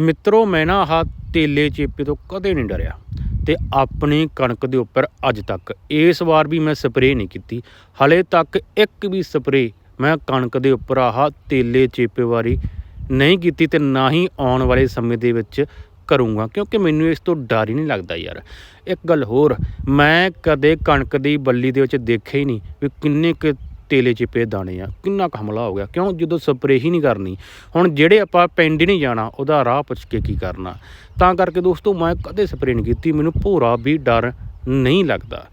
ਮਿੱਤਰੋ, ਮੈਂ ਨਾ ਆਹ ਤੇਲੇ ਚੇਪੇ ਤੋਂ ਕਦੇ ਨਹੀਂ ਡਰਿਆ ਤੇ ਆਪਣੀ ਕਣਕ ਦੇ ਉੱਪਰ ਅੱਜ ਤੱਕ ਇਸ ਵਾਰ ਵੀ ਮੈਂ ਸਪਰੇਅ ਨਹੀਂ ਕੀਤੀ। ਹਲੇ ਤੱਕ ਇੱਕ ਵੀ ਸਪਰੇਅ ਮੈਂ ਕਣਕ ਦੇ ਉੱਪਰ ਆਹ ਤੇਲੇ ਚੇਪੇ ਵਾਰੀ ਨਹੀਂ ਕੀਤੀ ਤੇ ਨਾ ਹੀ ਆਉਣ ਵਾਲੇ ਸਮੇਂ ਦੇ ਵਿੱਚ ਕਰੂੰਗਾ, ਕਿਉਂਕਿ ਮੈਨੂੰ ਇਸ ਤੋਂ ਡਰ ਹੀ ਨਹੀਂ ਲੱਗਦਾ ਯਾਰ। ਇੱਕ ਗੱਲ ਹੋਰ, ਮੈਂ ਕਦੇ ਕਣਕ ਦੀ ਬੱਲੀ ਦੇ ਵਿੱਚ ਦੇਖਿਆ ਹੀ ਨਹੀਂ ਵੀ ਕਿੰਨੇ ਕੁ ਤੇਲੇ ਚਿਪੇ ਦਾਣੇ ਆ, ਕਿੰਨਾ ਕੁ ਹਮਲਾ ਹੋ ਗਿਆ? ਕਿਉਂ ਜਦੋਂ ਸਪਰੇਅ ਹੀ ਨਹੀਂ ਕਰਨੀ? ਹੁਣ ਜਿਹੜੇ ਆਪਾਂ ਪਿੰਡ ਨਹੀਂ ਜਾਣਾ, ਉਹਦਾ ਰਾਹ ਪੁੱਛ ਕੇ ਕੀ ਕਰਨਾ? ਤਾਂ ਕਰਕੇ ਦੋਸਤੋ, ਮੈਂ ਕਦੇ ਸਪਰੇਅ ਨਹੀਂ ਕੀਤੀ, ਮੈਨੂੰ ਭੋਰਾ ਵੀ ਡਰ ਨਹੀਂ ਲੱਗਦਾ।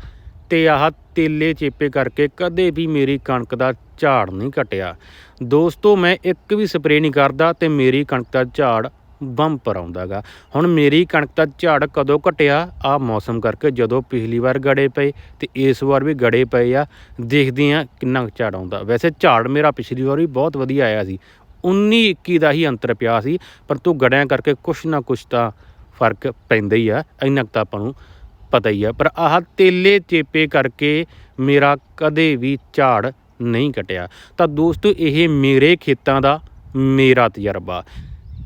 ਤੇ ਆਹ ਤੇਲੇ ਚੇਪੇ ਕਰਕੇ ਕਦੇ ਵੀ ਮੇਰੀ ਕਣਕ ਦਾ ਝਾੜ ਨਹੀਂ ਘਟਿਆ ਦੋਸਤੋ, ਮੈਂ ਇੱਕ ਵੀ ਸਪਰੇਅ ਨਹੀਂ ਕਰਦਾ ਤੇ ਮੇਰੀ ਕਣਕ ਦਾ ਝਾੜ ਬੰਪਰ ਆਉਂਦਾਗਾ ਹੁਣ ਮੇਰੀ ਕਣਕ ਦਾ ਝਾੜ ਕਦੋਂ ਘਟਿਆ? ਆ ਮੌਸਮ ਕਰਕੇ ਜਦੋਂ ਪਿਛਲੀ ਵਾਰ ਗੜੇ ਪਏ ਤੇ ਇਸ ਵਾਰ ਵੀ ਗੜੇ ਪਏ ਆ, ਦੇਖਦੇ ਆ ਕਿੰਨਾ ਕੁ ਝਾੜ ਆਉਂਦਾ। ਵੈਸੇ ਝਾੜ ਮੇਰਾ ਪਿਛਲੀ ਵਾਰ ਵੀ ਬਹੁਤ ਵਧੀਆ ਆਇਆ ਸੀ। 19 21 ਦਾ ਹੀ ਅੰਤਰ ਪਿਆ ਸੀ, ਪਰ ਤੂੰ ਗੜਿਆਂ ਕਰਕੇ ਕੁਛ ਨਾ ਕੁਛ ਤਾਂ ਫ਼ਰਕ ਪੈਂਦਾ ਹੀ ਆ, ਇੰਨਾ ਕੁ ਤਾਂ ਆਪਾਂ ਨੂੰ ਪਤਾ ਹੀ ਆ। ਪਰ ਆਹ ਤੇਲੇ ਚੇਪੇ ਕਰਕੇ ਮੇਰਾ ਕਦੇ ਵੀ ਝਾੜ ਨਹੀਂ ਘਟਿਆ। ਤਾਂ ਦੋਸਤੋ, ਇਹ ਮੇਰੇ ਖੇਤਾਂ ਦਾ ਮੇਰਾ ਤਜਰਬਾ।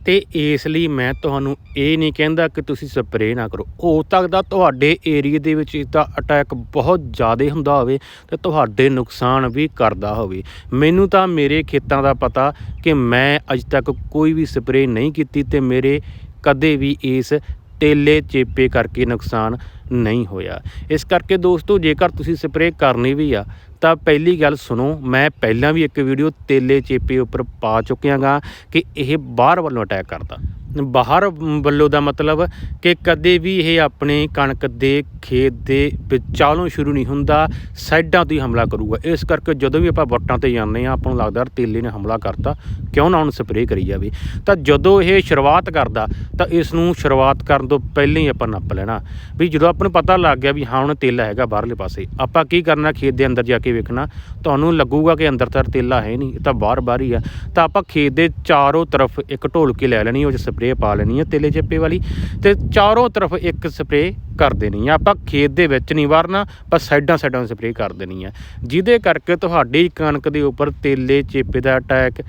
ਤੇ ਇਸ ਲਈ ਮੈਂ ਤੁਹਾਨੂੰ ਇਹ ਨਹੀਂ ਕਹਿੰਦਾ ਕਿ ਤੁਸੀਂ ਸਪਰੇਅ ਨਾ ਕਰੋ। ਹੋ ਸਕਦਾ ਤੁਹਾਡੇ ਏਰੀਆ ਦੇ ਵਿੱਚ ਇਸਦਾ ਅਟੈਕ ਬਹੁਤ ਜ਼ਿਆਦਾ ਹੁੰਦਾ ਹੋਵੇ ਤੇ ਤੁਹਾਡੇ ਨੁਕਸਾਨ ਵੀ ਕਰਦਾ ਹੋਵੇ। ਮੈਨੂੰ ਤਾਂ ਮੇਰੇ ਖੇਤਾਂ ਦਾ ਪਤਾ ਕਿ ਮੈਂ ਅਜ ਤੱਕ ਕੋਈ ਵੀ ਸਪਰੇਅ ਨਹੀਂ ਕੀਤੀ ਤੇ ਮੇਰੇ ਕਦੇ ਵੀ ਇਸ ਤੇਲੇ ਚੇਪੇ ਕਰਕੇ ਨੁਕਸਾਨ ਨਹੀਂ ਹੋਇਆ। ਇਸ ਕਰਕੇ ਦੋਸਤੋ, ਜੇਕਰ ਤੁਸੀਂ ਸਪਰੇਅ ਕਰਨੀ ਵੀ ਆ, ਤਾਂ ਪਹਿਲੀ ਗੱਲ ਸੁਣੋ, ਮੈਂ ਪਹਿਲਾਂ ਵੀ ਇੱਕ ਵੀਡੀਓ ਤੇਲੇ ਚੇਪੇ ਉੱਪਰ ਪਾ ਚੁੱਕਿਆਗਾ ਕਿ ਇਹ ਬਾਹਰ ਵੱਲੋਂ ਅਟੈਕ ਕਰਦਾ। ਬਾਹਰ ਵੱਲੋਂ ਦਾ ਮਤਲਬ ਕਿ ਕਦੇ ਵੀ ਇਹ ਆਪਣੇ ਕਣਕ ਦੇ ਖੇਤ ਦੇ ਵਿਚਾਲੋਂ ਸ਼ੁਰੂ ਨਹੀਂ ਹੁੰਦਾ, ਸਾਈਡਾਂ ਤੋਂ ਹੀ ਹਮਲਾ ਕਰੂਗਾ। ਇਸ ਕਰਕੇ ਜਦੋਂ ਵੀ ਆਪਾਂ ਵੱਟਾਂ ਤੇ ਜਾਂਦੇ ਆ ਆਪਾਂ ਨੂੰ ਲੱਗਦਾ ਤੇਲੇ ਨੇ ਹਮਲਾ ਕਰਤਾ, ਕਿਉਂ ਨਾ ਹੁਣ ਸਪਰੇਅ ਕਰੀ ਜਾਵੇ। ਤਾਂ ਜਦੋਂ ਇਹ ਸ਼ੁਰੂਆਤ ਕਰਦਾ, ਤਾਂ ਇਸ ਨੂੰ ਸ਼ੁਰੂਆਤ ਕਰਨ ਤੋਂ ਪਹਿਲਾਂ ਹੀ ਆਪਾਂ ਨੱਪ ਲੈਣਾ। ਵੀ ਜਦੋਂ ਆਪਾਂ ਨੂੰ ਪਤਾ ਲੱਗ ਗਿਆ ਵੀ ਹਾਂ, ਹੁਣ ਤੇਲਾ ਹੈਗਾ ਬਾਹਰਲੇ ਪਾਸੇ, ਆਪਾਂ ਕੀ ਕਰਨਾ, ਖੇਤ ਦੇ ਅੰਦਰ ਜਾ ਕੇ ਵੇਖਣਾ, ਤੁਹਾਨੂੰ ਲੱਗੂਗਾ ਕਿ ਅੰਦਰ ਤਾਂ ਤੇਲਾ ਹੈ ਨਹੀਂ, ਇਹ ਤਾਂ ਬਾਹਰ ਬਾਹਰ ਹੀ ਆ। ਤਾਂ ਆਪਾਂ ਖੇਤ ਦੇ ਚਾਰੋਂ ਤਰਫ ਇੱਕ ਢੋਲਕੀ ਲੈ ਲੈਣੀ, ਉਹ 'ਚ ਸਪਰੇਅ ਪਾ ਲੈਣੀ ਹੈ ਤੇਲੇ ਚੇਪੇ ਵਾਲੀ ਤੇ ਚਾਰੋਂ ਤਰਫ ਇੱਕ ਸਪਰੇਅ ਕਰ ਦੇਣੀ ਆ। ਆਪਾਂ ਖੇਤ ਦੇ ਵਿੱਚ ਨਹੀਂ ਵਾਰਨਾ ਪਰ ਸਾਈਡਾਂ ਸਾਈਡਾਂ ਸਪਰੇਅ ਕਰ ਦੇਣੀ ਆ। ਜਿਹਦੇ ਕਰਕੇ ਤੁਹਾਡੀ ਕਣਕ ਦੇ ਉੱਪਰ ਤੇਲੇ ਚੇਪੇ ਦਾ ਅਟੈਕ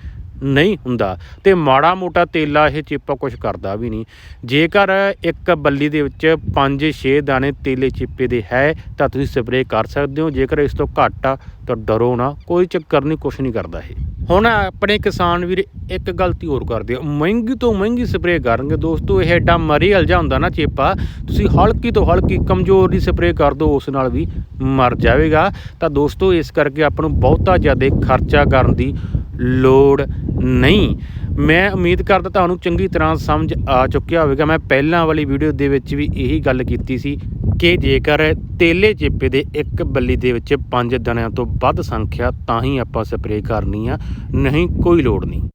ਨਹੀਂ ਹੁੰਦਾ ਤੇ ਮਾੜਾ ਮੋਟਾ ਤੇਲਾ ਇਹ ਚੇਪਾ ਕੁਝ ਕਰਦਾ ਵੀ ਨਹੀਂ। ਜੇਕਰ ਇੱਕ ਬੱਲੀ ਦੇ ਵਿੱਚ 5-6 ਦਾਣੇ ਤੇਲੇ ਚੇਪੇ ਦੇ ਹੈ, ਤਾਂ ਤੁਸੀਂ ਸਪਰੇਅ ਕਰ ਸਕਦੇ ਹੋ। ਜੇਕਰ ਇਸ ਤੋਂ ਘੱਟ ਆ, ਤਾਂ ਡਰੋ ਨਾ, ਕੋਈ ਚੱਕਰ ਨਹੀਂ ਕੁਝ ਨਹੀਂ ਕਰਦਾ ਇਹ। ਹੁਣ ਆਪਣੇ ਕਿਸਾਨ ਵੀਰ, ਇੱਕ ਗਲਤੀ ਹੋਰ ਕਰਦੇ ਆ ਮਹਿੰਗੀ ਤੋਂ ਮਹਿੰਗੀ ਸਪਰੇਅ ਕਰਨਗੇ ਦੋਸਤੋ, ਇਹ ਐਡਾ ਮਰੀ ਹਲ ਹੁੰਦਾ ਨਾ ਚੇਪਾ। ਤੁਸੀਂ ਹਲਕੀ ਤੋਂ ਹਲਕੀ ਕਮਜ਼ੋਰ ਦੀ ਸਪਰੇਅ ਕਰ ਦਿਓ, ਉਸ ਨਾਲ ਵੀ ਮਰ ਜਾਵੇਗਾ। ਤਾਂ ਦੋਸਤੋ, ਇਸ ਕਰਕੇ ਆਪਾਂ ਨੂੰ ਬਹੁਤਾ ਜ਼ਿਆਦਾ ਖਰਚਾ ਕਰਨ ਦੀ ਲੋੜ ਨਹੀਂ। ਮੈਂ ਉਮੀਦ ਕਰਦਾ ਤੁਹਾਨੂੰ ਚੰਗੀ ਤਰ੍ਹਾਂ ਸਮਝ ਆ ਚੁੱਕਿਆ ਹੋਵੇਗਾ। ਮੈਂ ਪਹਿਲਾਂ ਵਾਲੀ ਵੀਡੀਓ ਦੇ ਵਿੱਚ ਵੀ ਇਹੀ ਗੱਲ ਕੀਤੀ ਸੀ ਕਿ ਜੇਕਰ ਤੇਲੇ ਚੇਪੇ ਦੇ ਇੱਕ ਬੱਲੀ ਦੇ ਵਿੱਚ ਪੰਜ ਦਣਿਆਂ ਤੋਂ ਵੱਧ ਸੰਖਿਆ ਤਾਂ ਹੀ ਆਪਾਂ ਸਪਰੇਅ ਕਰਨੀ ਆ, ਨਹੀਂ ਕੋਈ ਲੋੜ ਨਹੀਂ।